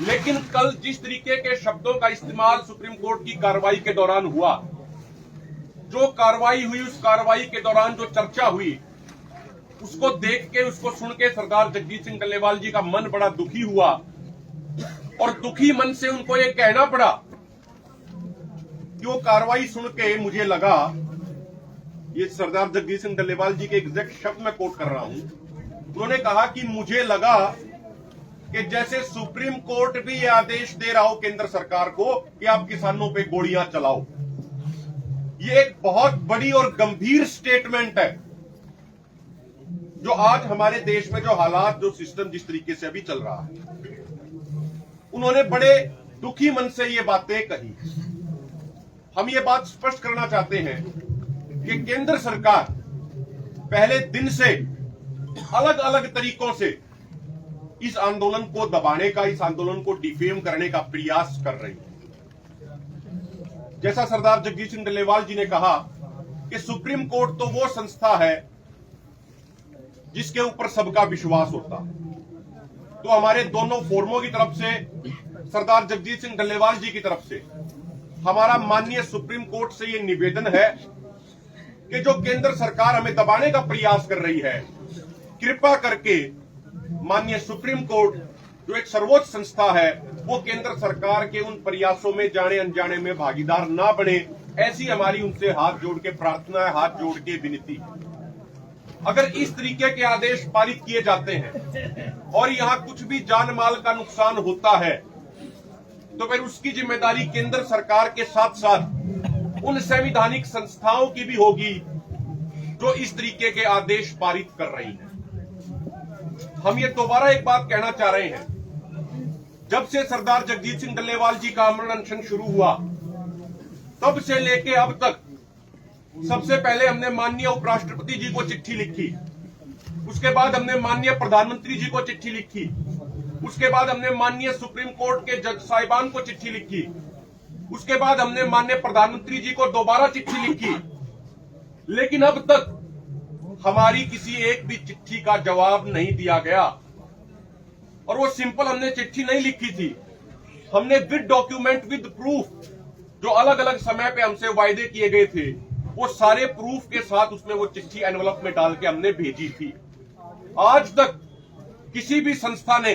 लेकिन कल जिस तरीके के शब्दों का इस्तेमाल सुप्रीम कोर्ट की कार्रवाई के दौरान हुआ, जो कार्रवाई हुई, उस कार्रवाई के दौरान जो चर्चा हुई, उसको देख के, उसको सुन के सरदार जगजीत सिंह डल्लेवाल जी का मन बड़ा दुखी हुआ। और दुखी मन से उनको ये कहना पड़ा कि वो कार्रवाई सुन के मुझे लगा, ये सरदार जगजीत सिंह डल्लेवाल जी के एग्जैक्ट शब्द में कोट कर रहा हूँ। उन्होंने कहा कि मुझे लगा कि जैसे सुप्रीम कोर्ट भी ये आदेश दे रहा हो केंद्र सरकार को कि आप किसानों पे गोलियाँ चलाओ। ये एक बहुत बड़ी और गंभीर स्टेटमेंट है, जो आज हमारे देश में जो हालात, जो सिस्टम जिस तरीके से अभी चल रहा है। उन्होंने बड़े दुखी मन से ये बातें कही। हम ये बात स्पष्ट करना चाहते हैं कि केंद्र सरकार पहले दिन से अलग अलग तरीकों से इस आंदोलन को दबाने का, इस आंदोलन को डिफेम करने का प्रयास कर रही है। जैसा सरदार जगजीत सिंह डल्लेवाल जी ने कहा कि सुप्रीम कोर्ट तो वो संस्था है जिसके ऊपर सबका विश्वास होता। तो हमारे दोनों फोरमों की तरफ़ से, सरदार जगजीत सिंह डल्लेवाल जी की तरफ़ से, हमारा माननीय सुप्रीम कोर्ट से ये निवेदन है कि जो केंद्र सरकार हमें दबाने का प्रयास कर रही है, कृपा करके माननीय सुप्रीम कोर्ट, जो एक सर्वोच्च संस्था है, वो केंद्र सरकार के उन प्रयासों में जाने अनजाने में भागीदार ना बने, ऐसी हमारी उनसे हाथ जोड़ के प्रार्थना है, हाथ जोड़ के विनती अगर इस तरीके के आदेश पारित किए जाते हैं, और यहाँ कुछ भी जान माल का नुकसान होता है तो फिर उसकी ज़िम्मेदारी केंद्र सरकार के साथ साथ उन संवैधानिक संस्थाओं की भी होगी, जो इस तरीके के आदेश पारित कर रही हैं। हम ये दोबारा एक बात कहना चाह रहे हैं। जब से सरदार जगजीत सिंह डल्लेवाल जी का अमरण अनशन शुरू हुआ, तब से लेके अब तक सबसे पहले हमने माननीय उपराष्ट्रपति जी को चिट्ठी लिखी। उसके बाद हमने माननीय प्रधानमंत्री जी को चिट्ठी लिखी। उसके बाद हमने माननीय सुप्रीम कोर्ट के जज साहिबान को चिट्ठी लिखी। उसके बाद हमने माननीय प्रधानमंत्री जी को दोबारा चिट्ठी लिखी। लेकिन अब तक हमारी किसी एक भी चिट्ठी का जवाब नहीं दिया गया। और वो सिंपल हमने चिट्ठी नहीं लिखी थी। हमने विद डॉक्यूमेंट, विद प्रूफ, जो अलग अलग समय पे हमसे वायदे किए गए थे, वो सारे प्रूफ के साथ उसमें वो चिट्ठी एनवलप में डाल के हमने भेजी थी। आज तक किसी भी संस्था ने,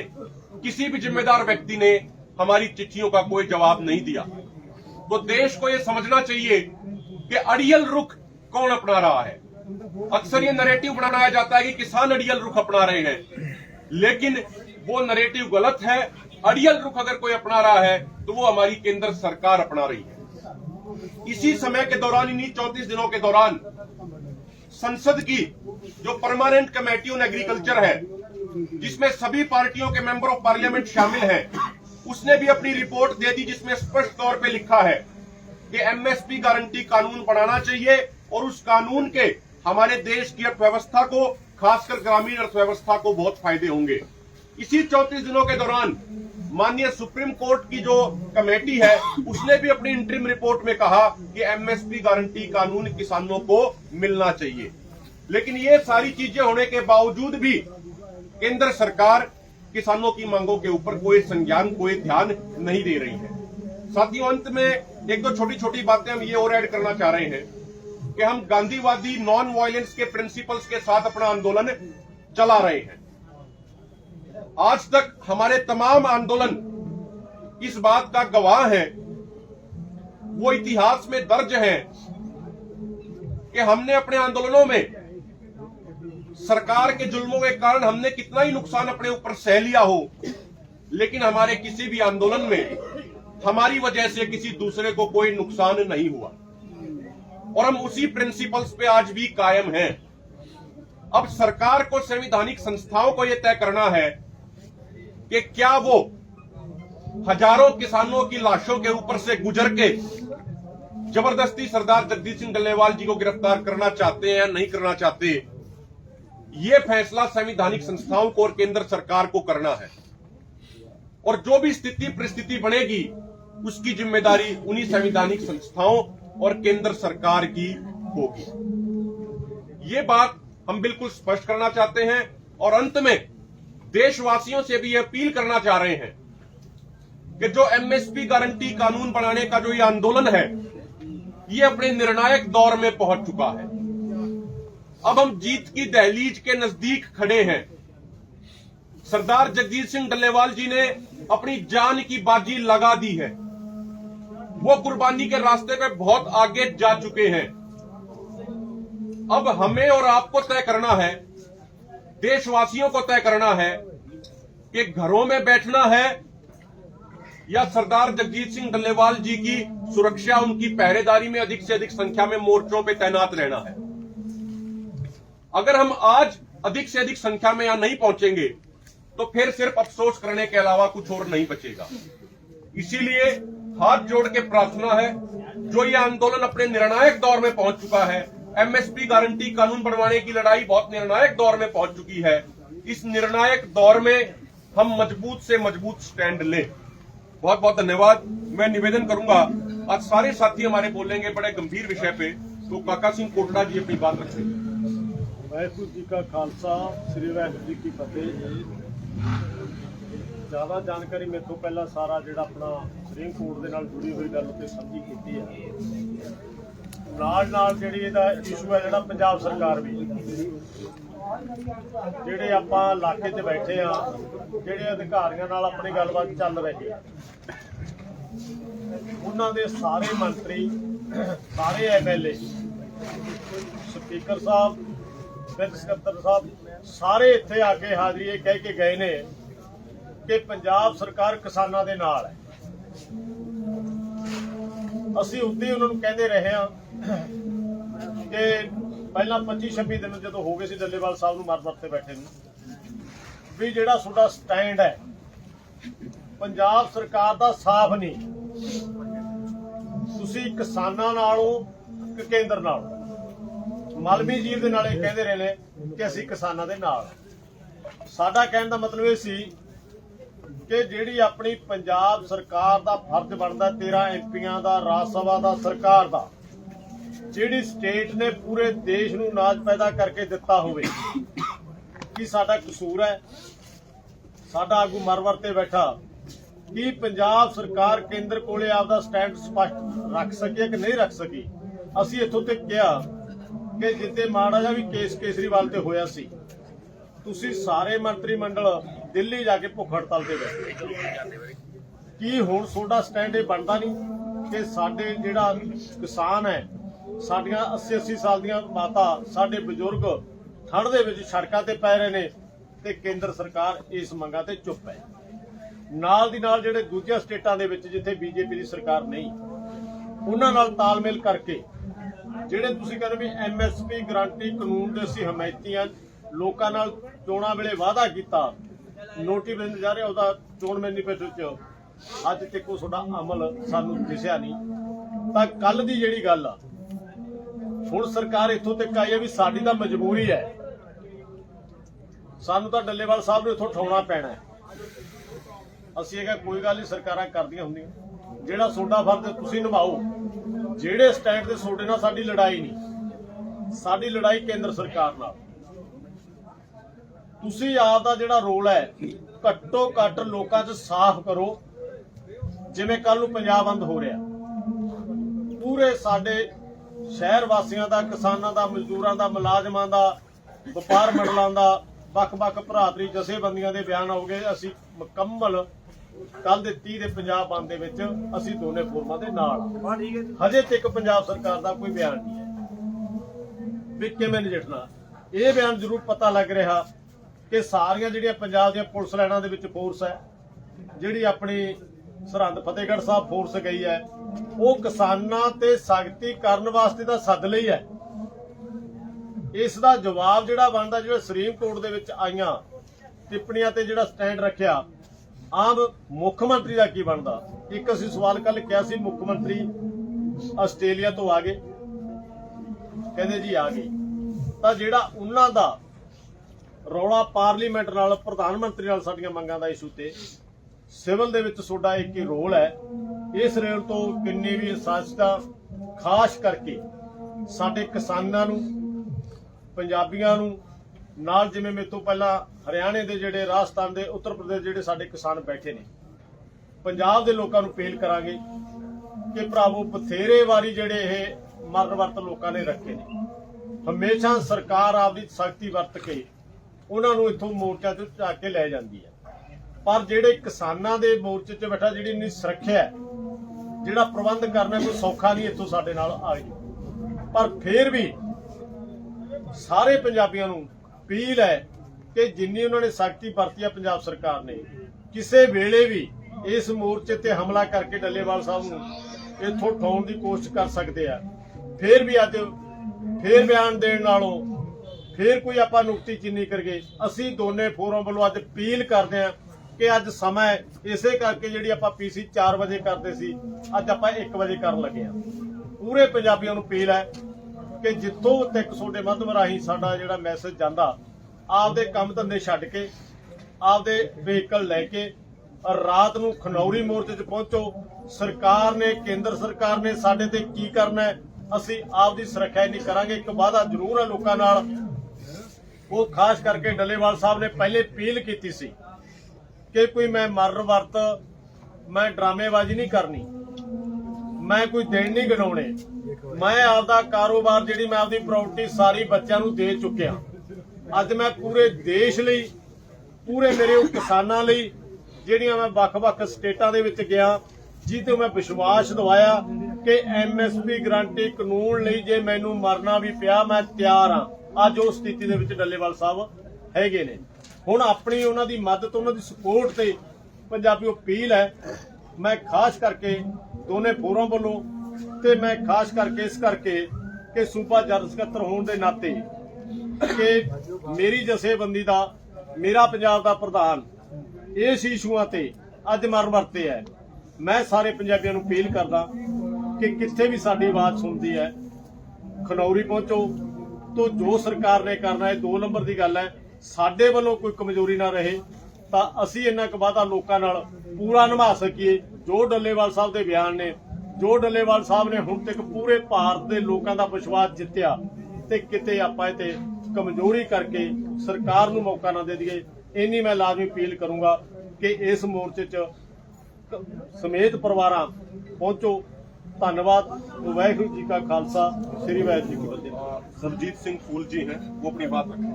किसी भी जिम्मेदार व्यक्ति ने हमारी चिट्ठियों का कोई जवाब नहीं दिया। तो देश को यह समझना चाहिए कि अड़ियल रुख कौन अपना रहा है? अक्सर ये नरेटिव बनाया जाता है कि किसान अड़ियल रुख अपना रहे हैं। लेकिन वो नरेटिव गलत है। अड़ियल रुख अगर कोई अपना रहा है तो वो हमारी केंद्र सरकार अपना रही है। इसी समय के दौरान, इन्हीं चौतीस दिनों के दौरान, संसद की जो परमानेंट कमेटी ऑन एग्रीकल्चर है, जिसमें सभी पार्टियों के मेंबर ऑफ़ पार्लियामेंट शामिल हैं, उसने भी अपनी रिपोर्ट दे दी, जिसमें स्पष्ट तौर पे लिखा है कि एमएसपी गारंटी कानून बनाना चाहिए और उस कानून के हमारे देश की अर्थव्यवस्था को, खासकर ग्रामीण अर्थव्यवस्था को बहुत फ़ायदे होंगे। इसी चौतीस दिनों के दौरान, माननीय सुप्रीम कोर्ट की जो कमेटी है, उसने भी अपनी इंटरिम रिपोर्ट में कहा कि एमएसपी गारंटी कानून किसानों को मिलना चाहिए। लेकिन ये सारी चीज़ें होने के बावजूद भी, केंद्र सरकार किसानों की मांगों के ऊपर कोई संज्ञान, कोई ध्यान नहीं दे रही है। साथियों, अंत में एक दो छोटी छोटी बातें हम ये और ऐड करना चाह रहे हैं। कि हम गांधीवादी नॉन वायलेंस के प्रिंसिपल्स के साथ अपना आंदोलन चला रहे हैं। आज तक हमारे तमाम आंदोलन इस बात का गवाह है, वो इतिहास में दर्ज है कि हमने अपने आंदोलनों में सरकार के जुल्मों के कारण हमने कितना ही नुकसान अपने ऊपर सह लिया हो, लेकिन हमारे किसी भी आंदोलन में हमारी वजह से किसी दूसरे को कोई नुकसान नहीं हुआ। और हम उसी प्रिंसिपल्स पे आज भी कायम हैं। अब सरकार को संवैधानिक संस्थाओं को यह तय करना है कि क्या वो हज़ारों किसानों की लाशों के ऊपर से गुजर के ज़बरदस्ती सरदार जगदीश सिंह डल्लेवाल जी को गिरफ़्तार करना चाहते हैं या नहीं करना चाहते, ये फैसला संवैधानिक संस्थाओं को और केंद्र सरकार को करना है। और जो भी स्थिति परिस्थिति बनेगी, उसकी ज़िम्मेदारी उन्हीं संवैधानिक संस्थाओं और केंद्र सरकार की होगी। ये बात हम बिल्कुल स्पष्ट करना चाहते हैं और अंत में देशवासियों से भी अपील करना चाह रहे हैं कि जो एमएसपी गारंटी कानून बनाने का जो ये आंदोलन है, ये अपने निर्णायक दौर में पहुँच चुका है। अब हम जीत की दहलीज के नज़दीक खड़े हैं। सरदार जगजीत सिंह डल्लेवाल जी ने अपनी जान की बाजी लगा दी है। वो कुर्बानी के रास्ते पे बहुत आगे जा चुके हैं। अब हमें और आपको तय करना है, देशवासियों को तय करना है कि घरों में बैठना है या सरदार जगजीत सिंह डल्लेवाल जी की सुरक्षा, उनकी पहरेदारी में अधिक से अधिक संख्या में मोर्चों पे तैनात रहना है। अगर हम आज अधिक से अधिक संख्या में यहाँ नहीं पहुँचेंगे तो फिर सिर्फ़ अफसोस करने के अलावा कुछ और नहीं बचेगा। इसीलिए हाथ जोड़ के प्रार्थना है, जो ये आंदोलन अपने निर्णायक दौर में पहुँच चुका है। एमएसपी गारंटी कानून बनवाने की लड़ाई बहुत निर्णायक दौर में पहुँच चुकी है। इस निर्णायक दौर में हम मज़बूत से मज़बूत स्टैंड लें। बहुत बहुत धन्यवाद। मैं निवेदन करूँगा, आज सारे साथी हमारे बोलेंगे बड़े गंभीर विषय पे तो काका सिंह कोटड़ा जी अपनी बात रखेंगे वाहगुरु जी का खालसा, श्री वाहगुरु जी की फतेह। ज़्यादा जानकारी मेरे तो पहला सारा जो अपना ਸੁਪਰੀਮ ਕੋਰਟ ਦੇ ਨਾਲ ਜੁੜੀ ਹੋਈ ਗੱਲ ਉੱਤੇ ਸਮਝੀ ਕੀਤੀ ਹੈ ਨਾਲ ਨਾਲ ਜਿਹੜੀ ਇਹਦਾ ਇਸ਼ੂ ਹੈ ਜਿਹੜਾ ਪੰਜਾਬ ਸਰਕਾਰ ਵੀ, ਜਿਹੜੇ ਆਪਾਂ ਇਲਾਕੇ 'ਚ ਬੈਠੇ ਆ, ਜਿਹੜੇ ਅਧਿਕਾਰੀਆਂ ਨਾਲ ਆਪਣੀ ਗੱਲਬਾਤ ਚੱਲ ਰਹੀ ਹੈ ਉਹਨਾਂ ਦੇ ਸਾਰੇ ਮੰਤਰੀ, ਸਾਰੇ ਐਮਐਲਏ ਸਪੀਕਰ ਸਾਹਿਬ ਵਿਤ ਸਕੱਤਰ ਸਾਹਿਬ, ਸਾਰੇ ਇੱਥੇ ਆ ਕੇ ਹਾਜ਼ਰੀ ਇਹ ਕਹਿ ਕੇ ਗਏ ਨੇ ਕਿ ਪੰਜਾਬ ਸਰਕਾਰ ਕਿਸਾਨਾਂ ਦੇ ਨਾਲ ਹੈ। ਅਸੀਂ ਉੱਤੇ ਉਹਨਾਂ ਨੂੰ ਕਹਿੰਦੇ ਰਹੇ ਹਾਂ ਕਿ ਪਹਿਲਾਂ 25 26 ਦਿਨ ਜਦੋਂ ਹੋ ਗਏ ਸੀ ਡੱਲੇਵਾਲ ਸਾਹਿਬ ਨੂੰ ਮਰ ਤੇ ਬੈਠੇ ਨੂੰ, ਵੀ ਜਿਹੜਾ ਤੁਹਾਡਾ ਸਟੈਂਡ ਹੈ, ਪੰਜਾਬ ਸਰਕਾਰ ਦਾ ਸਾਫ਼ ਨਹੀਂ। ਤੁਸੀਂ ਕਿਸਾਨਾਂ ਨਾਲੋਂ, ਕਿ ਕੇਂਦਰ ਨਾਲੋਂ? ਮਲਮੀ ਜੀਵ ਦੇ ਨਾਲ ਇਹ ਕਹਿੰਦੇ ਰਹੇ ਨੇ ਕਿ ਅਸੀਂ ਕਿਸਾਨਾਂ ਦੇ ਨਾਲ ਸਾਡਾ ਕਹਿਣ ਦਾ ਮਤਲਬ ਇਹ ਸੀ ਕਿ ਜਿਹੜੀ ਆਪਣੀ ਪੰਜਾਬ ਸਰਕਾਰ ਦਾ ਫਰਜ਼ ਬਣਦਾ 13 ਐਮਪੀਆਂ ਦਾ, ਰਾਜ ਸਭਾ ਦਾ, ਸਰਕਾਰ ਦਾ, ਜਿਹੜੀ ਸਟੇਟ ਨੇ ਪੂਰੇ ਦੇਸ਼ ਨੂੰ ਅਨਾਜ ਪੈਦਾ ਕਰਕੇ ਦਿੱਤਾ ਹੋਵੇ, ਕੀ ਸਾਡਾ ਕਸੂਰ ਹੈ? ਸਾਡਾ ਆਗੂ ਮਰਵਰ ਤੇ ਬੈਠਾ, ਕੀ ਪੰਜਾਬ ਸਰਕਾਰ ਕੇਂਦਰ ਕੋਲੇ ਆਪਦਾ ਸਟੈਂਡ ਸਪਸ਼ਟ ਰੱਖ ਸਕੀ ਕਿ ਨਹੀਂ ਰੱਖ ਸਕੀ? ਅਸੀਂ ਇੱਥੋਂ ਤੇ ਕਿਹਾ ਕਿ ਜਿੱਤੇ ਮਾੜਾ ਜਿਹਾ ਵੀ ਕੇਸ ਕੇਸਰੀਵਾਲ ਤੇ ਹੋਇਆ ਸੀ। ਤੁਸੀਂ ਸਾਰੇ ਮੰਤਰੀ ਮੰਡਲ ਦਿੱਲੀ ਜਾ ਕੇ ਭੁੱਖ ਹੜਤਾਲ ਤੇ ਬੈਠੇ। ਕੀ ਹੁਣ ਤੁਹਾਡਾ ਸਟੈਂਡ ਇਹ ਬਣਦਾ ਨਹੀਂ ਕਿ ਸਾਡੇ ਜਿਹੜਾ ਕਿਸਾਨ ਹੈ, ਸਾਡੀਆਂ 80 80 ਸਾਲ ਦੀਆਂ ਮਾਤਾ, ਸਾਡੇ ਬਜ਼ੁਰਗ ਠੰਡ ਦੇ ਵਿੱਚ ਸੜਕਾਂ ਤੇ ਪੈ ਰਹੇ ਨੇ ਤੇ ਕੇਂਦਰ ਸਰਕਾਰ ਇਸ ਮੰਗਾਂ ਤੇ ਚੁੱਪ ਹੈ। ਨਾਲ ਦੀ ਨਾਲ ਜਿਹੜੇ ਦੂਜੀਆਂ ਸਟੇਟਾਂ ਦੇ ਵਿੱਚ ਜਿੱਥੇ ਬੀਜੇਪੀ ਦੀ ਸਰਕਾਰ ਨਹੀਂ, ਉਹਨਾਂ ਨਾਲ ਤਾਲਮੇਲ ਕਰਕੇ ਜਿਹੜੇ ਤੁਸੀਂ ਕਹਿੰਦੇ ਵੀ ਐਮਐਸਪੀ ਗਰੰਟੀ ਕਾਨੂੰਨ ਦੇ ਅਸੀਂ ਹਮਾਇਤੀਆਂ ਲੋਕਾਂ ਨਾਲ ਚੋਣਾਂ ਵੇਲੇ ਵਾਅਦਾ ਕੀਤਾ ਨੋਟੀਫਿਕੇਸ਼ਨ ਜਾ ਰਿਹਾ ਉਹਦਾ ਚੋਣ ਮੈਨੀਫੈਸਟੋ ਚ ਅੱਜ ਤੱਕ ਉਹ ਤੁਹਾਡਾ ਅਮਲ ਸਾਨੂੰ ਦਿਸਿਆ ਨਹੀਂ। ਤਾਂ ਕੱਲ ਦੀ ਜਿਹੜੀ ਗੱਲ ਆ, ਹੁਣ ਸਰਕਾਰ ਇੱਥੋਂ ਤੱਕ ਆਈ ਹੈ ਵੀ ਸਾਡੀ ਤਾਂ ਮਜਬੂਰੀ ਹੈ। ਸਾਨੂੰ ਤਾਂ ਡੱਲੇਵਾਲ ਸਾਹਿਬ ਨੂੰ ਇੱਥੋਂ ਠਾਉਣਾ ਪੈਣਾ ਅਸੀਂ ਇਹ ਕੋਈ ਗੱਲ ਨਹੀਂ, ਸਰਕਾਰਾਂ ਕਰਦੀਆਂ ਹੁੰਦੀਆਂ। ਜਿਹੜਾ ਤੁਹਾਡਾ ਫਰਜ਼ ਤੁਸੀਂ ਨਿਭਾਓ। ਜਿਹੜੇ ਸਟੈਂਡ ਤੇ ਤੁਹਾਡੇ ਨਾਲ ਸਾਡੀ ਲੜਾਈ ਨਹੀਂ। ਸਾਡੀ ਲੜਾਈ ਕੇਂਦਰ ਸਰਕਾਰ ਨਾਲ। ਤੁਸੀਂ ਆਪ ਦਾ ਜਿਹੜਾ ਰੋਲ ਹੈ ਘੱਟੋ ਘੱਟ ਲੋਕਾਂ 'ਚ ਸਾਫ਼ ਕਰੋ ਜਿਵੇਂ ਕੱਲ ਨੂੰ ਪੰਜਾਬ ਬੰਦ ਹੋ ਰਿਹਾ। ਪੂਰੇ ਸਾਡੇ ਸ਼ਹਿਰ ਵਾਸੀਆਂ ਦਾ ਕਿਸਾਨਾਂ ਦਾ ਮਜ਼ਦੂਰਾਂ ਦਾ ਮੁਲਾਜ਼ਮਾਂ ਦਾ ਵਪਾਰ ਮੰਡਲਾਂ ਦਾ ਵੱਖ-ਵੱਖ ਭਰਾਤਰੀ ਜਥੇਬੰਦੀਆਂ ਦੇ ਬਿਆਨ ਹੋ ਗਏ ਅਸੀਂ ਮੁਕੰਮਲ ਕੱਲ ਦੇ 30 ਦੇ ਪੰਜਾਬ ਬੰਦ ਦੇ ਵਿੱਚ ਅਸੀਂ ਦੋਨੇ ਫੋਰਮਾਂ ਦੇ ਨਾਲ ਹਾਂ। ਹਜੇ ਤੱਕ ਪੰਜਾਬ ਸਰਕਾਰ ਦਾ ਕੋਈ ਬਿਆਨ ਨਹੀਂ ਹੈ। ਵੀ ਕਿਵੇਂ ਨਜਿੱਠਣਾ। ਇਹ ਬਿਆਨ ਜ਼ਰੂਰ ਪਤਾ ਲੱਗ ਰਿਹਾ। ਕਿ ਸਾਰੀਆਂ ਜਿਹੜੀਆਂ ਪੰਜਾਬ ਦੀਆਂ ਪੁਲਿਸ ਲਾਈਨਾਂ ਦੇ ਵਿੱਚ ਫੋਰਸ ਹੈ, ਜਿਹੜੀ ਆਪਣੀ ਸਰਹੰਦ ਫਤਿਹਗੜ੍ਹ ਸਾਹਿਬ ਫੋਰਸ ਗਈ ਹੈ, ਉਹ ਕਿਸਾਨਾਂ ਤੇ ਸਖਤੀ ਕਰਨ ਵਾਸਤੇ ਤਾਂ ਸੱਦ ਲਈ ਹੈ। ਇਸ ਦਾ ਜਵਾਬ ਜਿਹੜਾ ਬਣਦਾ, ਜਿਹੜਾ ਸੁਪਰੀਮ ਕੋਰਟ ਦੇ ਵਿੱਚ ਆਈਆਂ ਟਿੱਪਣੀਆਂ ਤੇ ਜਿਹੜਾ ਸਟੈਂਡ ਰੱਖਿਆ, ਆਮ ਮੁੱਖ ਮੰਤਰੀ ਦਾ ਕੀ ਬਣਦਾ? ਇੱਕ ਅਸੀਂ ਸਵਾਲ ਕੱਲ ਕਿਹਾ ਸੀ, ਮੁੱਖ ਮੰਤਰੀ ਆਸਟ੍ਰੇਲੀਆ ਤੋਂ ਆ ਗਏ। ਕਹਿੰਦੇ ਜੀ ਆ ਗਏ। ਤਾਂ ਜਿਹੜਾ ਉਹਨਾਂ ਦਾ ਰੌਲਾ ਪਾਰਲੀਮੈਂਟ ਨਾਲ, ਪ੍ਰਧਾਨ ਮੰਤਰੀ ਨਾਲ ਸਾਡੀਆਂ ਮੰਗਾਂ ਦਾ ਇਸ਼ੂ ਤੇ। ਸਿਵਲ ਦੇ ਵਿੱਚ ਤੁਹਾਡਾ ਇੱਕ ਹੀ ਰੋਲ ਹੈ। ਇਸ ਰੇਲ ਤੋਂ ਕਿੰਨੀ ਵੀ ਸਾਜ਼ਿਸ਼ਾਂ ਖਾਸ ਕਰਕੇ ਸਾਡੇ ਕਿਸਾਨਾਂ ਨੂੰ, ਪੰਜਾਬੀਆਂ ਨੂੰ, ਨਾਲ ਜਿਵੇਂ ਮੇਰੇ ਤੋਂ ਪਹਿਲਾਂ ਹਰਿਆਣੇ ਦੇ ਜਿਹੜੇ ਰਾਜਸਥਾਨ ਦੇ, ਉੱਤਰ ਪ੍ਰਦੇਸ਼ ਜਿਹੜੇ ਸਾਡੇ ਕਿਸਾਨ ਬੈਠੇ ਨੇ। ਪੰਜਾਬ ਦੇ ਲੋਕਾਂ ਨੂੰ ਅਪੀਲ ਕਰਾਂਗੇ ਕਿ ਭਰਾਵੋ, ਬਥੇਰੇ ਵਾਰੀ ਜਿਹੜੇ ਇਹ ਮਰਨ ਵਰਤ ਲੋਕਾਂ ਨੇ ਰੱਖੇ ਨੇ। ਹਮੇਸ਼ਾ ਸਰਕਾਰ ਆਪਦੀ ਸਖਤੀ ਵਰਤ ਕੇ ਉਹਨਾਂ ਨੂੰ ਇੱਥੋਂ ਮੋਰਚਾ ਤੋਂ ਝਾਕ ਕੇ ਲੈ ਜਾਂਦੀ ਹੈ। ਪਰ ਜਿਹੜੇ ਕਿਸਾਨਾਂ ਦੇ ਮੋਰਚੇ 'ਚ ਬੈਠਾ, ਜਿਹੜੀ ਨਹੀਂ ਸੁਰੱਖਿਆ ਜਿਹੜਾ ਪ੍ਰਬੰਧ ਕਰਨਾ ਕੋਈ ਸੌਖਾ ਨਹੀਂ ਇੱਥੋਂ ਸਾਡੇ ਨਾਲ ਆਈ ਪਰ ਫਿਰ ਵੀ ਸਾਰੇ ਪੰਜਾਬੀਆਂ ਨੂੰ ਅਪੀਲ ਹੈ ਕਿ ਜਿੰਨੀ ਉਹਨਾਂ ਨੇ ਸਖਤੀ ਵਰਤੀ ਹੈ ਪੰਜਾਬ ਸਰਕਾਰ ਨੇ, ਕਿਸੇ ਵੇਲੇ ਵੀ ਇਸ ਮੋਰਚੇ ਤੇ ਹਮਲਾ ਕਰਕੇ ਡੱਲੇਵਾਲ ਸਾਹਿਬ ਨੂੰ ਇੱਥੋਂ ਠਾਉਣ ਦੀ ਕੋਸ਼ਿਸ਼ ਕਰ ਸਕਦੇ ਆ। ਫਿਰ ਵੀ ਅੱਜ ਫੇਰ ਬਿਆਨ ਦੇਣ ਨਾਲੋਂ ਫੇਰ ਕੋਈ ਆਪਾਂ ਨੁਕਤੀ ਚੀਨੀ ਕਰਗੇ ਅਸੀਂ ਦੋਨੇ ਫੋਰਮ ਵੱਲੋਂ ਅੱਜ ਅਪੀਲ ਕਰਦੇ ਹਾਂ ਕਿ ਅੱਜ ਸਮਾਂ ਇਸੇ ਕਰਕੇ ਜਿਹੜੀ ਆਪਾਂ ਪੀਸੀ 4 ਵਜੇ ਕਰਦੇ ਸੀ, ਅੱਜ ਆਪਾਂ 1 ਵਜੇ ਕਰਨ ਲੱਗੇ ਹਾਂ। ਪੂਰੇ ਪੰਜਾਬੀਆਂ ਨੂੰ ਅਪੀਲ ਹੈ ਕਿ ਜਿੱਥੋਂ ਤੱਕ ਤੁਹਾਡੇ ਮਾਧਿਅਮ ਰਾਹੀਂ ਸਾਡਾ ਜਿਹੜਾ ਮੈਸੇਜ ਜਾਂਦਾ, ਆਪਦੇ ਕੰਮ ਧੰਦੇ ਛੱਡ ਕੇ, ਆਪਦੇ ਵਹੀਕਲ ਲੈ ਕੇ, ਰਾਤ ਨੂੰ ਖਨੌਰੀ ਮੋਰਚੇ 'ਚ ਪਹੁੰਚੋ। ਸਰਕਾਰ ਨੇ, ਕੇਂਦਰ ਸਰਕਾਰ ਨੇ ਸਾਡੇ ਤੇ ਕੀ ਕਰਨਾ ਹੈ, ਅਸੀਂ ਆਪਦੀ ਸੁਰੱਖਿਆ ਨਹੀਂ ਕਰਾਂਗੇ। ਇੱਕ ਵਾਅਦਾ ਜ਼ਰੂਰ ਹੈ ਲੋਕਾਂ ਨਾਲ ਉਹ ਖਾਸ ਕਰਕੇ ਡੱਲੇਵਾਲ ਸਾਹਿਬ ਨੇ ਪਹਿਲੇ ਅਪੀਲ ਕੀਤੀ ਸੀ ਕਿ ਕੋਈ ਮੈਂ ਮਰਨ ਵਰਤ, ਮੈਂ ਡਰਾਮੇਬਾਜ਼ੀ ਨਹੀਂ ਕਰਨੀ, ਮੈਂ ਕੋਈ ਦਿਨ ਨਹੀਂ ਗਣਾਉਣੇ ਮੈਂ ਆਪਦਾ ਕਾਰੋਬਾਰ ਜਿਹੜੀ ਮੈਂ ਆਪਦੀ ਪ੍ਰਾਪਰਟੀ ਸਾਰੀ ਬੱਚਿਆਂ ਨੂੰ ਦੇ ਚੁੱਕਿਆ। ਅੱਜ ਮੈਂ ਪੂਰੇ ਦੇਸ਼ ਲਈ, ਪੂਰੇ ਮੇਰੇ ਉਹ ਕਿਸਾਨਾਂ ਲਈ, ਜਿਹੜੀਆਂ ਮੈਂ ਵੱਖ-ਵੱਖ ਸਟੇਟਾਂ ਦੇ ਵਿੱਚ ਗਿਆ ਜਿੱਤੇ ਮੈਂ ਵਿਸ਼ਵਾਸ ਦਵਾਇਆ ਕਿ ਐਮਐਸਪੀ ਗਰੰਟੀ ਕਾਨੂੰਨ ਲਈ ਜੇ ਮੈਨੂੰ ਮਰਨਾ ਵੀ ਪਿਆ, ਮੈਂ ਤਿਆਰ ਹਾਂ। ਅੱਜ ਉਹ ਸਥਿਤੀ ਦੇ ਵਿੱਚ ਡੱਲੇਵਾਲ ਸਾਹਿਬ ਹੈਗੇ ਨੇ। ਹੁਣ ਆਪਣੀ ਉਹਨਾਂ ਦੀ ਮਦਦ, ਉਹਨਾਂ ਦੀ ਸਪੋਰਟ ਤੇ ਪੰਜਾਬੀ ਅਪੀਲ ਹੈ। ਮੈਂ ਖਾਸ ਕਰਕੇ ਦੋਨੇ ਫੋਰਮ ਵੱਲੋਂ ਤੇ ਮੈਂ ਖਾਸ ਕਰਕੇ ਇਸ ਕਰਕੇ ਕਿ ਸੂਬਾ ਜਨਰਲ ਸਕੱਤਰ ਹੋਣ ਦੇ ਨਾਤੇ ਕਿ ਮੇਰੀ ਜਥੇਬੰਦੀ ਦਾ, ਮੇਰਾ ਪੰਜਾਬ ਦਾ ਪ੍ਰਧਾਨ ਇਸ ਇਸ਼ੂਆਂ ਤੇ ਅੱਜ ਮਰਨ ਵਰਤੇ ਹੈ। ਮੈਂ ਸਾਰੇ ਪੰਜਾਬੀਆਂ ਨੂੰ ਅਪੀਲ ਕਰਦਾ ਕਿ ਕਿੱਥੇ ਵੀ ਸਾਡੀ ਆਵਾਜ਼ ਸੁਣਦੀ ਹੈ, ਖਨੌਰੀ ਪਹੁੰਚੋ ਤੋਂ ਜੋ ਸਰਕਾਰ ਨੇ ਕਰਨਾ ਹੈ, ਦੋ ਨੰਬਰ ਦੀ ਗੱਲ ਹੈ, ਸਾਡੇ ਵੱਲੋਂ ਕੋਈ ਕਮਜ਼ੋਰੀ ਨਾ ਰਹੇ, ਤਾਂ ਅਸੀਂ ਇੰਨਾ ਕੁ ਵਾਅਦਾ ਲੋਕਾਂ ਨਾਲ ਪੂਰਾ ਨਿਭਾ ਸਕੀਏ। ਜੋ ਡੱਲੇਵਾਲ ਸਾਹਿਬ ਦੇ ਬਿਆਨ ਨੇ, ਜੋ ਡੱਲੇਵਾਲ ਸਾਹਿਬ ਨੇ ਹੁਣ ਤੱਕ ਪੂਰੇ ਭਾਰਤ ਦੇ ਲੋਕਾਂ ਦਾ ਵਿਸ਼ਵਾਸ ਜਿੱਤਿਆ, ਤੇ ਕਿਤੇ ਆਪਾਂ ਇਹ ਤੇ ਕਮਜ਼ੋਰੀ ਕਰਕੇ ਸਰਕਾਰ ਨੂੰ ਮੌਕਾ ਨਾ ਦੇ ਦਈਏ, ਇੰਨੀ ਮੈਂ ਲਾਜ਼ਮੀ ਅਪੀਲ ਕਰੂੰਗਾ ਕਿ ਇਸ ਮੋਰਚੇ 'ਚ ਸਮੇਤ ਪਰਿਵਾਰਾਂ ਪਹੁੰਚੋ ਧੰਨਵਾਦ। ਵਾਹਿਗੁਰੂ ਜੀ ਕਾ ਖਾਲਸਾ, ਸ੍ਰੀ ਵਾਹਿਗੁਰੂ ਜੀ ਕੀ ਫਤਿਹ। ਸਰਜੀਤ ਸਿੰਘ ਫੂਲ ਜੀ ਹੈ, ਉਹ ਆਪਣੀ ਬਾਤ ਰੱਖੇ।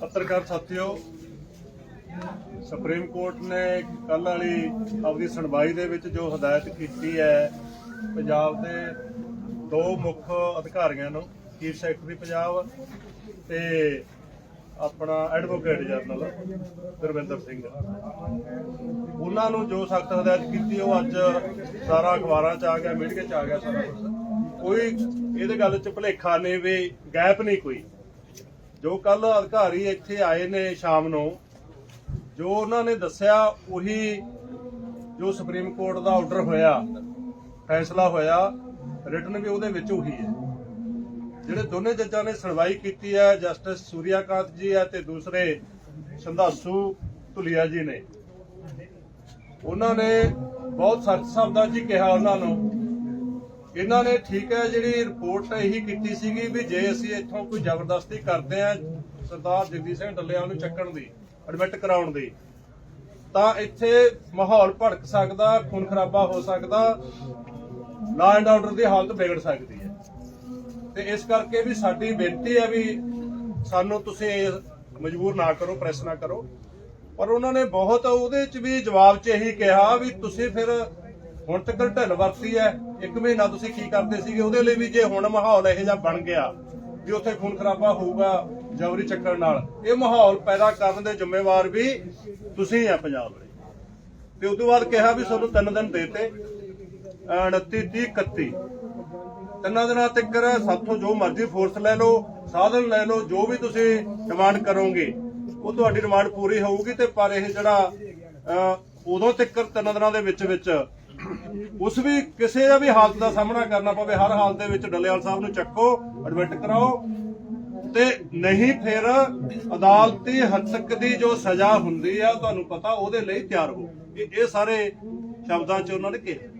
ਪੱਤਰਕਾਰ ਸਾਥੀਓ, ਸੁਪਰੀਮ ਕੋਰਟ ਨੇ ਕੱਲ ਵਾਲੀ ਆਪਣੀ ਸੁਣਵਾਈ ਦੇ ਵਿੱਚ ਜੋ ਹਦਾਇਤ ਕੀਤੀ ਹੈ, ਪੰਜਾਬ ਦੇ ਦੋ ਮੁੱਖ ਅਧਿਕਾਰੀਆਂ ਨੂੰ ਚੀਫ ਸੈਕਟਰੀ ਪੰਜਾਬ ਤੇ ਆਪਣਾ ਐਡਵੋਕੇਟ ਜਨਰਲ ਗੁਰਵਿੰਦਰ ਸਿੰਘ। ਉਹਨਾਂ ਨੂੰ ਜੋ ਸਖਤ ਹਦਾਇਤ ਕੀਤੀ, ਉਹ ਅੱਜ ਸਾਰਾ ਅਖਬਾਰਾਂ 'ਚ ਆ ਗਿਆ ਮੀਡੀਆ 'ਚ ਆ ਗਿਆ ਸਾਰਾ ਕੋਈ ਇਹਦੇ ਗੱਲ 'ਚ ਭੁਲੇਖਾ ਨਹੀਂ ਵੀ ਗੈਪ ਨਹੀਂ ਕੋਈ। ਜੋ ਕੱਲ ਅਧਿਕਾਰੀ ਇੱਥੇ ਆਏ ਨੇ ਸ਼ਾਮ ਨੂੰ, ਜੋ ਉਹਨਾਂ ਨੇ ਦੱਸਿਆ, ਉਹੀ ਜੋ ਸੁਪਰੀਮ ਕੋਰਟ ਦਾ ਆਰਡਰ ਹੋਇਆ, ਫੈਸਲਾ ਹੋਇਆ ਰਿਟਨ ਵੀ ਉਹਦੇ ਵਿੱਚ ਉਹੀ ਹੈ। ਜਿਹੜੇ ਦੋਨੇ ਜੱਜਾਂ ਨੇ ਸੁਣਵਾਈ ਕੀਤੀ ਹੈ, ਜਸਟਿਸ ਸੂਰਿਆਕਾਂਤ ਜੀ ਹੈ ਤੇ ਦੂਸਰੇ ਸੰਧਾਸੂ ਧੁਲੀਆ ਜੀ ਨੇ। ਉਹਨਾਂ ਨੇ ਬਹੁਤ ਸਖਤ ਸ਼ਬਦਾਂ 'ਚ ਕਿਹਾ ਉਹਨਾਂ ਨੂੰ। ਇਹਨਾਂ ਨੇ ਠੀਕ ਹੈ, ਜਿਹੜੀ ਰਿਪੋਰਟ ਇਹੀ ਕੀਤੀ ਸੀਗੀ ਵੀ ਜੇ ਅਸੀਂ ਇੱਥੋਂ ਕੋਈ ਜ਼ਬਰਦਸਤੀ ਕਰਦੇ ਆ ਸਰਦਾਰ ਜਗਦੀਪ ਸਿੰਘ ਡੱਲੇਵਾਲ ਨੂੰ ਚੱਕਣ ਦੀ ਐਡਮਿਟ ਕਰਾਉਣ ਦੀ, ਤਾਂ ਇੱਥੇ ਮਾਹੌਲ ਭੜਕ ਸਕਦਾ, ਖੂਨ ਖਰਾਬਾ ਹੋ ਸਕਦਾ ਲਾ ਐਂਡ ਆਰਡਰ ਦੀ ਹਾਲਤ ਵਿਗੜ ਸਕਦੀ ਹੈ। ਤੇ ਇਸ ਕਰਕੇ ਵੀ ਸਾਡੀ ਬੇਨਤੀ ਹੈ ਵੀ ਸਾਨੂੰ ਤੁਸੀਂ ਮਜਬੂਰ ਨਾ ਕਰੋ, ਪ੍ਰੈਸ ਨਾ ਕਰੋ। ਪਰ ਉਹਨਾਂ ਨੇ ਬਹੁਤ ਉਹਦੇ ਚ ਵੀ ਜਵਾਬ ਚ ਇਹੀ ਕਿਹਾ ਵੀ ਤੁਸੀਂ ਫਿਰ ਹੁਣ ਤੱਕ ਢਿੱਲ ਵਰਤੀ ਹੈ, ਇੱਕ ਮਹੀਨਾ ਤੁਸੀਂ ਕੀ ਕਰਦੇ ਸੀਗੇ? ਉਹਦੇ ਲਈ ਵੀ ਜੇ ਹੁਣ ਮਾਹੌਲ ਇਹੋ ਜਿਹਾ ਬਣ ਗਿਆ ਵੀ ਉੱਥੇ ਖੂਨ ਖਰਾਬਾ ਹੋਊਗਾ ਜਵਰੀ ਚੱਕਰ ਨਾਲ, ਇਹ ਮਾਹੌਲ ਪੈਦਾ ਕਰਨ ਦੇ ਜ਼ਿੰਮੇਵਾਰ ਵੀ ਤੁਸੀਂ ਆ ਪੰਜਾਬ ਦੇ ਤੇ ਉਸ ਤੋਂ ਬਾਅਦ ਕਿਹਾ ਵੀ ਤੁਹਾਨੂੰ ਤਿੰਨ ਦਿਨ ਦੇਤੇ 29 30 31 ਤਿੰਨਾਂ ਦਿਨਾਂ ਤੱਕ ਸਾਥੋਂ ਜੋ ਮਰਜ਼ੀ ਫੋਰਸ ਲੈ ਲਓ, ਸਾਧਨ ਲੈ ਲਓ, ਜੋ ਵੀ ਤੁਸੀਂ ਡਿਮਾਂਡ ਕਰੋਗੇ, ਉਹ ਤੁਹਾਡੀ ਡਿਮਾਂਡ ਪੂਰੀ ਹੋਊਗੀ ਤੇ ਪਰ ਇਹ ਜਿਹੜਾ ਉਦੋਂ ਤੱਕ ਤਿੰਨ ਦਿਨਾਂ ਦੇ ਵਿੱਚ ਵਿੱਚ ਉਸ ਵੀ ਕਿਸੇ ਦਾ ਵੀ ਹਾਲਤ ਦਾ ਸਾਹਮਣਾ ਕਰਨਾ ਪਵੇ, ਹਰ ਹਾਲਤ ਦੇ ਵਿੱਚ ਡੱਲੇਵਾਲ ਸਾਹਿਬ ਨੂੰ ਚੱਕੋ ਐਡਮਿਟ ਕਰਾਓ ਤੇ ਨਹੀਂ ਫਿਰ ਅਦਾਲਤੀ ਹੱਦ ਦੀ ਜੋ ਸਜ਼ਾ ਹੁੰਦੀ ਆ, ਤੁਹਾਨੂੰ ਪਤਾ ਉਹਦੇ ਲਈ ਤਿਆਰ ਹੋ। ਇਹ ਇਹ ਸਾਰੇ ਸ਼ਬਦਾਂ 'ਚ ਉਹਨਾਂ ਨੇ ਕਿਹਾ।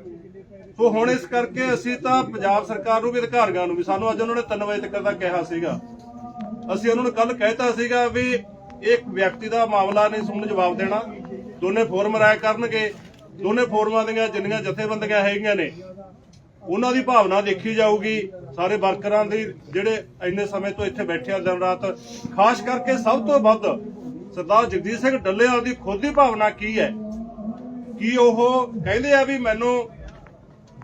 ਸੋ ਹੁਣ ਇਸ ਕਰਕੇ ਅਸੀਂ ਤਾਂ ਪੰਜਾਬ ਸਰਕਾਰ ਨੂੰ ਵੀ, ਅਧਿਕਾਰੀਆਂ ਨੂੰ ਵੀ, ਸਾਨੂੰ ਅੱਜ ਉਹਨਾਂ ਨੇ 3 ਵਜੇ ਤੱਕ ਦਾ ਕਿਹਾ ਸੀਗਾ। ਅਸੀਂ ਉਹਨਾਂ ਨੂੰ ਕੱਲ ਕਹਿਤਾ ਸੀਗਾ ਵੀ ਇੱਕ ਵਿਅਕਤੀ ਦਾ ਮਾਮਲਾ ਨਹੀਂ ਸੁਣਨ ਜਵਾਬ ਦੇਣਾ। ਦੋਨੇ ਫੋਰਮ ਰਾਇ ਕਰਨਗੇ। ਦੋਨੇ ਫੋਰਮਾਂ ਦੀਆਂ ਜਿੰਨੀਆਂ ਜਥੇਬੰਦੀਆਂ ਹੈਗੀਆਂ ਨੇ, ਉਹਨਾਂ ਦੀ ਭਾਵਨਾ ਦੇਖੀ ਜਾਊਗੀ। ਸਾਰੇ ਵਰਕਰਾਂ ਦੀ ਜਿਹੜੇ ਇੰਨੇ ਸਮੇਂ ਤੋਂ ਇੱਥੇ ਬੈਠੇ ਆ, ਦਿਨ ਰਾਤ। ਖਾਸ ਕਰਕੇ ਸਭ ਤੋਂ ਵੱਧ ਸਰਦਾਰ ਜਗਦੀਸ਼ ਸਿੰਘ ਡੱਲੇਵਾਲ ਦੀ ਖੁਦ ਦੀ ਭਾਵਨਾ ਕੀ ਹੈ? ਕੀ ਉਹ ਕਹਿੰਦੇ ਆ ਵੀ ਮੈਨੂੰ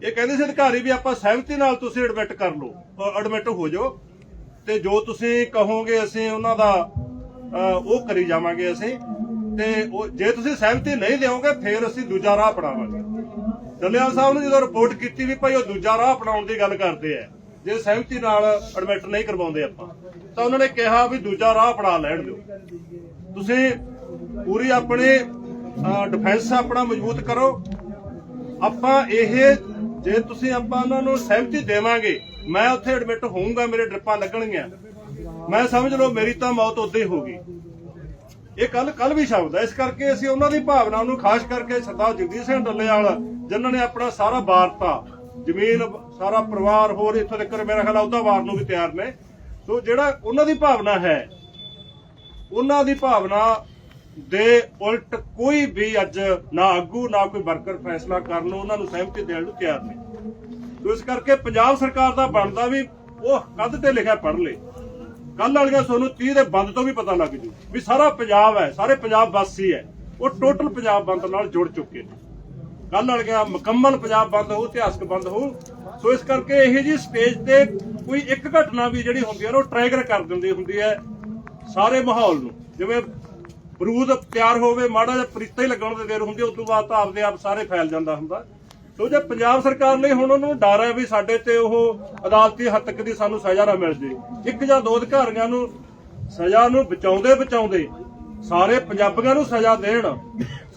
ਇਹ ਕਹਿੰਦੇ ਸੀ ਅਧਿਕਾਰੀ ਵੀ ਆਪਾਂ ਸਹਿਮਤੀ ਨਾਲ ਤੁਸੀਂ ਐਡਮਿਟ ਕਰ ਲਓ ਐਡਮਿਟ ਹੋ ਜਾਓ। ਤੇ ਜੋ ਤੁਸੀਂ ਕਹੋਗੇ ਅਸੀਂ ਉਹਨਾਂ ਦਾ ਉਹ ਕਰੀ ਜਾਵਾਂਗੇ ਅਸੀਂ। ਤੇ ਉਹ ਜੇ ਤੁਸੀਂ ਸਹਿਮਤੀ ਨਹੀਂ ਦਿਓਗੇ, ਫਿਰ ਅਸੀਂ ਦੂਜਾ ਰਾਹ ਅਪਣਾਵਾਂਗੇ। ਡੱਲੇਵਾਲ ਸਾਹਿਬ ਨੇ ਜਦੋਂ ਰਿਪੋਰਟ ਕੀਤੀ ਵੀ ਭਾਈ ਉਹ ਦੂਜਾ ਰਾਹ ਅਪਣਾਉਣ ਦੀ ਗੱਲ ਕਰਦੇ ਆ, ਜੇ ਸਹਿਮਤੀ ਨਾਲ ਐਡਮਿਟ ਨਹੀਂ ਕਰਵਾਉਂਦੇ ਆਪਾਂ, ਤਾਂ ਉਹਨਾਂ ਨੇ ਕਿਹਾ ਵੀ ਦੂਜਾ ਰਾਹ ਅਪਣਾ ਲੈਣ ਦਿਓ। ਤੁਸੀਂ ਪੂਰੀ ਆਪਣੇ ਡਿਫੈਂਸ ਆਪਣਾ ਮਜ਼ਬੂਤ ਕਰੋ। ਆਪਾਂ ਇਹ ਜੇ ਤੁਸੀਂ ਆਪਾਂ ਉਹਨਾਂ ਨੂੰ ਸਹਿਮਤੀ ਦੇਵਾਂਗੇ, ਮੈਂ ਉੱਥੇ ਐਡਮਿਟ ਹੋਊਂਗਾ, ਮੇਰੇ ਡ੍ਰਿਪਾਂ ਲੱਗਣਗੀਆਂ। ਮੈਂ ਸਮਝ ਲਓ ਮੇਰੀ ਤਾਂ ਮੌਤ ਉਦੋਂ ਹੀ ਹੋਗੀ ਇਹ ਕੱਲ ਕੱਲ ਵੀ ਸ਼ਬਦ ਹੈ ਇਸ ਕਰਕੇ ਅਸੀਂ ਉਹਨਾਂ ਦੀ ਭਾਵਨਾ ਨੂੰ ਖਾਸ ਕਰਕੇ ਸਰਦਾਰ ਜਗਦੀਸ਼ ਸਿੰਘ ਡੱਲੇਵਾਲ, ਜਿਨ੍ਹਾਂ ਨੇ ਆਪਣਾ ਸਾਰਾ ਵਾਰਤਾ ਜ਼ਮੀਨ, ਸਾਰਾ ਪਰਿਵਾਰ ਹੋਰ ਇੱਥੋਂ ਤੱਕ ਮੇਰਾ ਖਿਆਲ ਆ ਉਹਦਾ ਵਾਰ ਨੂੰ ਵੀ ਤਿਆਰ ਨੇ। ਸੋ ਜਿਹੜਾ ਉਹਨਾਂ ਦੀ ਭਾਵਨਾ ਹੈ, ਉਹਨਾਂ ਦੀ ਭਾਵਨਾ ਦੇ ਉਲਟ ਕੋਈ ਵੀ ਅੱਜ ਨਾ ਆਗੂ, ਨਾ ਕੋਈ ਵਰਕਰ ਫੈਸਲਾ ਕਰਨ ਨੂੰ ਉਹਨਾਂ ਨੂੰ ਸਹਿਮਤੀ ਦੇਣ ਨੂੰ ਤਿਆਰ ਨਹੀਂ। ਇਸ ਕਰਕੇ ਪੰਜਾਬ ਸਰਕਾਰ ਦਾ ਬਣਦਾ ਵੀ ਉਹ ਕੱਦ ਤੇ ਲਿਖਿਆ ਪੜ੍ਹ ਲੇ। ਕੱਲ ਵਾਲੀਆਂ ਤੁਹਾਨੂੰ 30 ਦੇ ਬੰਦ ਤੋਂ ਵੀ ਪਤਾ ਲੱਗ ਜੂ ਵੀ ਸਾਰਾ ਪੰਜਾਬ ਹੈ, ਸਾਰੇ ਪੰਜਾਬ ਵਾਸੀ ਹੈ। ਉਹ ਟੋਟਲ ਪੰਜਾਬ ਬੰਦ ਨਾਲ ਜੁੜ ਚੁੱਕੇ ਨੇ। ਕੱਲ ਵਾਲੀਆਂ ਮੁਕੰਮਲ ਪੰਜਾਬ ਬੰਦ ਹੋ ਇਤਿਹਾਸਕ ਬੰਦ ਹੋ ਸੋ ਇਸ ਕਰਕੇ ਇਹ ਜੀ ਸਟੇਜ ਤੇ ਕੋਈ ਇੱਕ ਘਟਨਾ ਵੀ ਜਿਹੜੀ ਹੁੰਦੀ ਹੈ ਉਹ ਟ੍ਰੈਗਰ ਕਰ ਦਿੰਦੀ ਹੁੰਦੀ ਹੈ ਸਾਰੇ ਮਾਹੌਲ ਨੂੰ। ਜਿਵੇਂ ਬਰੂਦ ਤਿਆਰ ਹੋਵੇ, ਮਾੜਾ ਜਿਹਾ ਪ੍ਰੀਤਾ ਹੀ ਲੱਗਣ ਦੇ ਦੇਰ ਹੁੰਦੀ ਉਸ ਤੋਂ ਬਾਅਦ ਤਾਂ ਆਪਦੇ ਆਪ ਸਾਰੇ ਫੈਲ ਜਾਂਦਾ ਹੁੰਦਾ। ਸੋ ਜੇ ਪੰਜਾਬ ਸਰਕਾਰ ਲਈ ਹੁਣ ਉਹਨੂੰ ਡਰ ਹੈ ਵੀ ਸਾਡੇ ਤੇ ਉਹ ਅਦਾਲਤੀ ਹੱਦ ਤੱਕ ਦੀ ਸਾਨੂੰ ਸਜ਼ਾ ਨਾ ਮਿਲ ਜੇ, ਇੱਕ ਜਾਂ ਦੋ ਅਧਿਕਾਰੀਆਂ ਨੂੰ ਸਜ਼ਾ ਨੂੰ ਬਚਾਉਂਦੇ ਬਚਾਉਂਦੇ ਸਾਰੇ ਪੰਜਾਬੀਆਂ ਨੂੰ ਸਜ਼ਾ ਦੇਣ,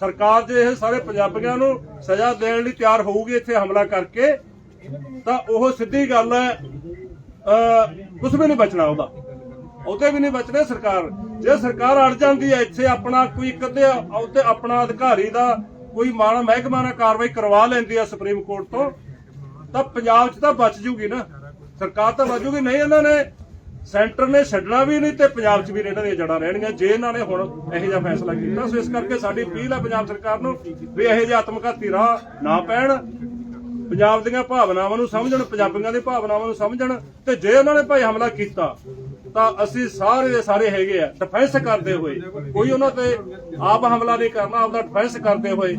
ਸਰਕਾਰ ਜੇ ਇਹ ਸਾਰੇ ਪੰਜਾਬੀਆਂ ਨੂੰ ਸਜ਼ਾ ਦੇਣ ਲਈ ਤਿਆਰ ਹੋਊਗੀ, ਇੱਥੇ ਹਮਲਾ ਕਰਕੇ, ਤਾਂ ਉਹ ਸਿੱਧੀ ਗੱਲ ਹੈ ਕੁਝ ਵੀ ਨਹੀਂ ਬਚਣਾ ਉਹਦਾ। ਉਹਤੇ ਵੀ ਨਹੀਂ ਬਚਣੇ ਸਰਕਾਰ। ਜੇ ਸਰਕਾਰ ਅੜ ਜਾਂਦੀ ਹੈ, ਇੱਥੇ ਆਪਣਾ ਕੋਈ ਕਦੇ ਉਹਤੇ ਆਪਣਾ ਅਧਿਕਾਰੀ ਦਾ ਕੋਈ ਮਾਣਾ ਮਹਿਕਮਾ ਨਾਲ ਕਾਰਵਾਈ ਕਰਵਾ ਲੈਂਦੀ ਹੈ ਸੁਪਰੀਮ ਕੋਰਟ ਤੋਂ, ਤਾਂ ਪੰਜਾਬ 'ਚ ਤਾਂ ਬਚ ਜੂਗੀ ਨਾ। ਸਰਕਾਰ ਤਾਂ ਬਚ ਜੂਗੀ। ਨਹੀਂ, ਇਹਨਾਂ ਨੇ ਸੈਂਟਰ ਨੇ ਛੱਡਣਾ ਵੀ ਨਹੀਂ ਤੇ ਪੰਜਾਬ 'ਚ ਵੀ ਇਹਨਾਂ ਦੀਆਂ ਜੜਾਂ ਰਹਿਣਗੀਆਂ। ਜੇ ਇਹਨਾਂ ਨੇ ਹੁਣ ਇਹੋ ਜਿਹਾ ਫੈਸਲਾ ਕੀਤਾ, ਸੋ ਇਸ ਕਰਕੇ ਸਾਡੀ ਅਪੀਲ ਹੈ ਪੰਜਾਬ ਸਰਕਾਰ ਨੂੰ ਵੀ ਇਹੋ ਜਿਹੇ ਆਤਮਘਾਤੀ ਰਾਹ ਨਾ ਪੈਣ। ਪੰਜਾਬ ਦੀਆਂ ਭਾਵਨਾਵਾਂ ਨੂੰ ਸਮਝਣ, ਪੰਜਾਬੀਆਂ ਦੀ ਭਾਵਨਾਵਾਂ ਨੂੰ ਸਮਝਣ ਤੇ ਜੇ ਉਹਨਾਂ ਨੇ ਭਾਈ ਹਮਲਾ ਕੀਤਾ ਤਾਂ ਅਸੀਂ ਸਾਰੇ ਦੇ ਸਾਰੇ ਹੈਗੇ ਆ ਡਿਫੈਂਸ ਕਰਦੇ ਹੋਏ। ਕੋਈ ਉਹਨਾਂ ਤੇ ਆਪ ਹਮਲਾ ਨਹੀਂ ਕਰਨਾ ਆਪਦਾ ਡਿਫੈਂਸ ਕਰਦੇ ਹੋਏ।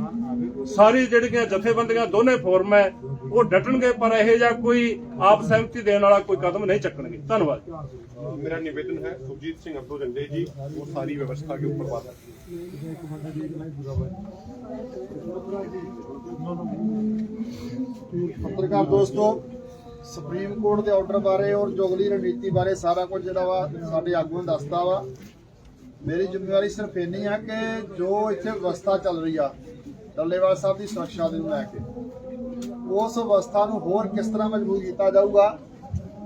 ਸਾਰੀ ਜਿਹੜੀਆਂ ਜਥੇਬੰਦੀਆਂ ਦੋਨੇ ਫੋਰਮ ਹੈ ਉਹ ਡਟਣਗੇ ਪਰ ਇਹ ਜਾਂ ਕੋਈ ਆਪ ਸਹਿਮਤੀ ਦੇਣ ਵਾਲਾ ਕੋਈ ਕਦਮ ਨਹੀਂ ਚੱਕਣਗੇ। ਧੰਨਵਾਦ। ਮੇਰਾ ਨਿਵੇਦਨ ਹੈ ਸੁਖਜੀਤ ਸਿੰਘ ਅਬਦੁਲ ਰੰਡੇ ਜੀ ਉਹ ਸਾਰੀ ਵਿਵਸਥਾ ਕੇ ਉੱਪਰ ਬਾਤ ਪੱਤਰਕਾਰ ਦੋਸਤੋ। ਸੁਪਰੀਮ ਕੋਰਟ ਦੇ ਆਰਡਰ ਬਾਰੇ ਔਰ ਜੁਗਲੀ ਰਣਨੀਤੀ ਬਾਰੇ ਸਾਰਾ ਕੁਝ ਜਿਹੜਾ ਵਾ ਸਾਡੇ ਆਗੂ ਨੇ ਦੱਸਦਾ ਵਾ। ਮੇਰੀ ਜ਼ਿੰਮੇਵਾਰੀ ਸਿਰਫ ਇੰਨੀ ਆ ਕਿ ਜੋ ਇੱਥੇ ਵਿਵਸਥਾ ਚੱਲ ਰਹੀ ਆ, ਡੱਲੇਵਾਲ ਸਾਹਿਬ ਦੀ ਸੁਰੱਖਿਆ ਦੇ ਨੂੰ ਲੈ ਕੇ, ਉਸ ਵਿਵਸਥਾ ਨੂੰ ਹੋਰ ਕਿਸ ਤਰ੍ਹਾਂ ਮਜ਼ਬੂਤ ਕੀਤਾ ਜਾਊਗਾ,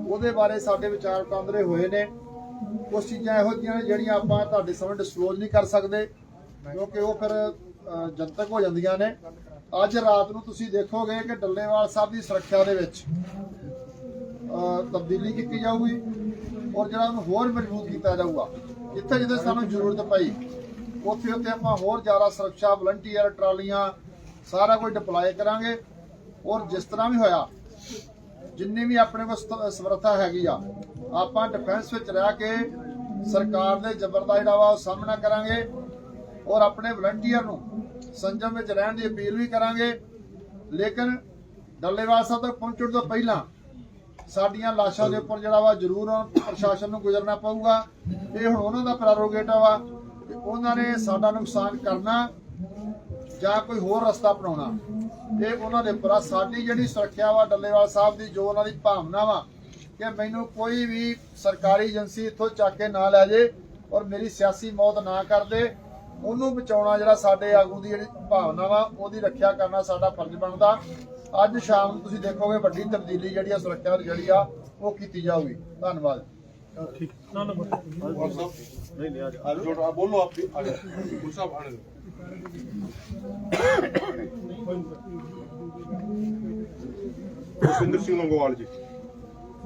ਉਹਦੇ ਬਾਰੇ ਸਾਡੇ ਵਿਚਾਰ ਵਟਾਂਦਰੇ ਹੋਏ ਨੇ। ਕੁਝ ਚੀਜ਼ਾਂ ਇਹੋ ਜਿਹੀਆਂ ਨੇ ਜਿਹੜੀਆਂ ਆਪਾਂ ਤੁਹਾਡੇ ਸਾਹਮਣੇ ਡਿਸਕਲੋਜ਼ ਨਹੀਂ ਕਰ ਸਕਦੇ, ਕਿਉਂਕਿ ਉਹ ਫਿਰ ਜਨਤਕ ਹੋ ਜਾਂਦੀਆਂ ਨੇ। ਅੱਜ ਰਾਤ ਨੂੰ ਤੁਸੀਂ ਦੇਖੋਗੇ ਕਿ ਡੱਲੇਵਾਲ ਸਾਹਿਬ ਦੀ ਸੁਰੱਖਿਆ ਦੇ ਵਿੱਚ ਤਬਦੀਲੀ ਕੀਤੀ ਜਾਊਗੀ ਔਰ ਜਿਹੜਾ ਉਹਨੂੰ ਹੋਰ ਮਜ਼ਬੂਤ ਕੀਤਾ ਜਾਊਗਾ, ਜਿੱਥੇ ਜਿੱਥੇ ਸਾਨੂੰ ਜ਼ਰੂਰਤ ਪਈ, ਉੱਥੇ ਉੱਥੇ ਆਪਾਂ ਹੋਰ ਜ਼ਿਆਦਾ ਸੁਰੱਖਿਆ ਵਲੰਟੀਅਰ ਟਰਾਲੀਆਂ ਸਾਰਾ ਕੁਝ ਡਿਪਲਾਈ ਕਰਾਂਗੇ ਔਰ ਜਿਸ ਤਰ੍ਹਾਂ ਵੀ ਹੋਇਆ, ਜਿੰਨੀ ਵੀ ਆਪਣੇ ਕੋਲ ਸਮਰੱਥਾ ਹੈਗੀ ਆ, ਆਪਾਂ ਡਿਫੈਂਸ ਵਿੱਚ ਰਹਿ ਕੇ ਸਰਕਾਰ ਦੇ ਜ਼ਬਰ ਦਾ ਜਿਹੜਾ ਵਾ ਉਹ ਸਾਹਮਣਾ ਕਰਾਂਗੇ ਔਰ ਆਪਣੇ ਵਲੰਟੀਅਰ ਨੂੰ ਸੰਜਮ ਵਿੱਚ ਰਹਿਣ ਦੀ ਅਪੀਲ ਵੀ ਕਰਾਂਗੇ, ਲੇਕਿਨ ਡੱਲੇਵਾਲ ਸਾਹਿਬ ਤੱਕ ਪਹੁੰਚਣ ਤੋਂ ਪਹਿਲਾਂ ਸਾਡੀਆਂ ਲਾਸ਼ਾਂ ਦੇ ਉੱਪਰ ਜਿਹੜਾ ਵਾ ਜ਼ਰੂਰ ਪ੍ਰਸ਼ਾਸਨ ਨੂੰ ਗੁਜ਼ਰਨਾ ਪਊਗਾ। ਇਹ ਹੁਣ ਉਹਨਾਂ ਦਾ ਪ੍ਰੈਰੋਗੇਟਿਵ ਆ ਉਹਨਾਂ ਨੇ ਸਾਡਾ ਨੁਕਸਾਨ ਕਰਨਾ ਜਾਂ ਕੋਈ ਹੋਰ ਰਸਤਾ ਅਪਣਾਉਣਾ। ਇਹ ਉਹਨਾਂ ਦੇ ਉੱਪਰ ਸਾਡੀ ਜਿਹੜੀ ਸੁਰੱਖਿਆ ਵਾ, ਡੱਲੇਵਾਲ ਸਾਹਿਬ ਦੀ ਜੋ ਉਹਨਾਂ ਦੀ ਭਾਵਨਾ ਵਾ ਕਿ ਮੈਨੂੰ ਕੋਈ ਵੀ ਸਰਕਾਰੀ ਏਜੰਸੀ ਇੱਥੋਂ ਚੱਕ ਕੇ ਨਾ ਲੈ ਜੇ ਔਰ ਮੇਰੀ ਸਿਆਸੀ ਮੌਤ ਨਾ ਕਰ ਦੇ, ਉਹਨੂੰ ਬਚਾਉਣਾ ਜਿਹੜਾ ਸਾਡੇ ਆਗੂ ਦੀ ਜਿਹੜੀ ਭਾਵਨਾ ਵਾ, ਉਹਦੀ ਰੱਖਿਆ ਕਰਨਾ ਸਾਡਾ ਫਰਜ਼ ਬਣਦਾ। ਅੱਜ ਸ਼ਾਮ ਨੂੰ ਤੁਸੀਂ ਦੇਖੋਗੇ ਵੱਡੀ ਤਬਦੀਲੀ ਜਿਹੜੀ ਆ ਸੁਰੱਖਿਆ ਜਿਹੜੀ ਆ ਉਹ ਕੀਤੀ ਜਾਊਗੀ। ਧੰਨਵਾਦ। ਠੀਕ।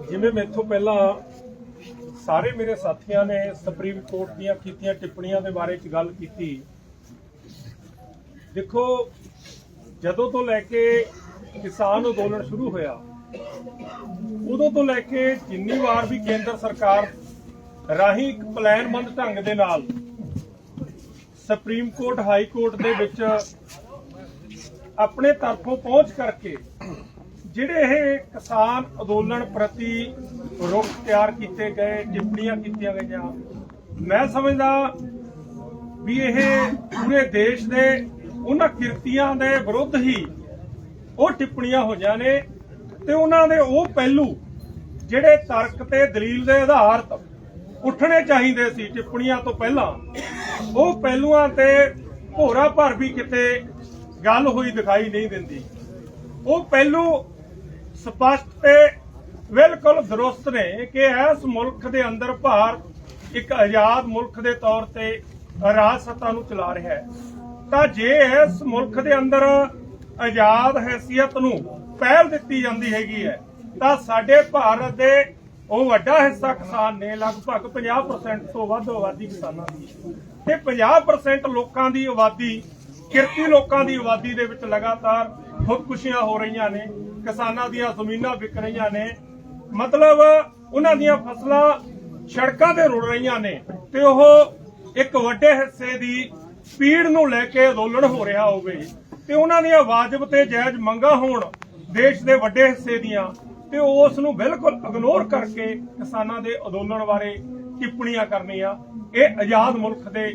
ਜਿਵੇਂ ਮੈਥੋਂ ਪਹਿਲਾਂ ਸਾਰੇ ਮੇਰੇ ਸਾਥੀਆਂ ਨੇ ਸੁਪਰੀਮ ਕੋਰਟ ਦੀਆਂ ਕੀਤੀਆਂ ਟਿੱਪਣੀਆਂ ਦੇ ਬਾਰੇ ਚ ਗੱਲ ਕੀਤੀ। ਦੇਖੋ ਜਦੋਂ ਤੋਂ ਲੈ ਕੇ ਕਿਸਾਨ ਅੰਦੋਲਨ ਸ਼ੁਰੂ ਹੋਇਆ। ਉਦੋਂ ਤੋਂ ਲੈ ਕੇ ਜਿੰਨੀ ਵਾਰ ਵੀ ਕੇਂਦਰ ਸਰਕਾਰ ਰਾਹੀਂ ਇੱਕ ਪਲਾਨਬੰਦ ਢੰਗ ਦੇ ਨਾਲ ਸੁਪਰੀਮ ਕੋਰਟ, ਹਾਈ ਕੋਰਟ ਦੇ ਵਿੱਚ ਆਪਣੇ ਤਰਫੋਂ ਪਹੁੰਚ ਕਰਕੇ ਜਿਹੜੇ ਇਹ ਕਿਸਾਨ ਅੰਦੋਲਨ ਪ੍ਰਤੀ ਰੁਖ ਤਿਆਰ ਕੀਤੇ ਗਏ, ਟਿੱਪਣੀਆਂ ਕੀਤੀਆਂ ਗਈਆਂ, ਮੈਂ ਸਮਝਦਾ ਵੀ ਇਹ ਪੂਰੇ ਦੇਸ਼ ਦੇ ਉਹਨਾਂ ਕਿਰਤੀਆਂ ਦੇ ਵਿਰੁੱਧ ਹੀ ਉਹ ਟਿੱਪਣੀਆਂ ਹੋਈਆਂ ਨੇ ਤੇ ਉਹਨਾਂ ਦੇ ਉਹ ਪਹਿਲੂ ਜਿਹੜੇ ਤਰਕ ਤੇ ਦਲੀਲ ਦੇ ਆਧਾਰਤ ਉੱਠਣੇ ਚਾਹੀਦੇ ਸੀ ਟਿੱਪਣੀਆਂ ਤੋਂ ਪਹਿਲਾਂ, ਉਹ ਪਹਿਲੂਆਂ ਤੇ ਭੋਰਾ ਭਰ ਵੀ ਕਿਤੇ ਗੱਲ ਹੋਈ ਦਿਖਾਈ ਨਹੀਂ ਦਿੰਦੀ। ਉਹ ਪਹਿਲੂ ਸਪਸ਼ਟ ਤੇ ਬਿਲਕੁਲ ਦਰੁਸਤ ਨੇ ਕਿ ਇਸ ਮੁਲਕ ਦੇ ਅੰਦਰ ਭਾਰਤ ਇੱਕ ਆਜ਼ਾਦ ਮੁਲਕ ਦੇ ਤੌਰ ਤੇ ਰਾਜ ਸੱਤਾ ਨੂੰ ਚਲਾ ਰਿਹਾ ਹੈ। ਤਾਂ ਜੇ ਇਸ ਮੁਲਕ ਦੇ ਅੰਦਰ ਆਜ਼ਾਦ ਹੈਸੀਅਤ ਨੂੰ ਪਹਿਲ ਦਿੱਤੀ ਜਾਂਦੀ ਹੈਗੀ ਹੈ। ਤਾਂ ਸਾਡੇ ਭਾਰਤ ਦੇ ਉਹ ਵੱਡਾ ਹਿੱਸਾ ਕਿਸਾਨ ਨੇ, ਲਗਭਗ 50% ਤੋਂ ਵੱਧ ਆਬਾਦੀ ਕਿਸਾਨਾਂ ਦੀ। ਹੈ। ਤੇ 50% ਲੋਕਾਂ ਦੀ ਆਬਾਦੀ, ਕਿਰਤੀ ਲੋਕਾਂ ਦੀ ਆਬਾਦੀ ਦੇ ਵਿੱਚ ਲਗਾਤਾਰ ਖੁਦਕੁਸ਼ੀਆਂ ਹੋ ਰਹੀਆਂ ਨੇ, ਕਿਸਾਨਾਂ ਦੀਆਂ ਜ਼ਮੀਨਾਂ ਵਿਕ ਰਹੀਆਂ ਨੇ। ਮਤਲਬ ਉਹਨਾਂ ਦੀਆਂ ਫਸਲਾਂ ਸੜਕਾਂ ਤੇ ਰੁੜ ਰਹੀਆਂ ਨੇ ਤੇ ਉਹ ਇੱਕ ਵੱਡੇ ਹਿੱਸੇ ਦੀ ਪੀੜ ਨੂੰ ਲੈ ਕੇ ਅੰਦੋਲਨ ਹੋ ਰਿਹਾ ਹੋਵੇ। ਤੇ ਉਹਨਾਂ ਦੀਆਂ ਵਾਜਬ ਤੇ ਜਾਇਜ਼ ਮੰਗਾਂ ਹੋਣ ਦੇਸ਼ ਦੇ ਵੱਡੇ ਹਿੱਸੇ ਦੀਆਂ ਤੇ ਉਸ ਨੂੰ ਬਿਲਕੁਲ ਇਗਨੋਰ ਕਰਕੇ ਕਿਸਾਨਾਂ ਦੇ ਅੰਦੋਲਨ ਬਾਰੇ ਟਿੱਪਣੀਆਂ ਕਰਨੀਆਂ। ਇਹ ਆਜ਼ਾਦ ਮੁਲਕ ਦੇ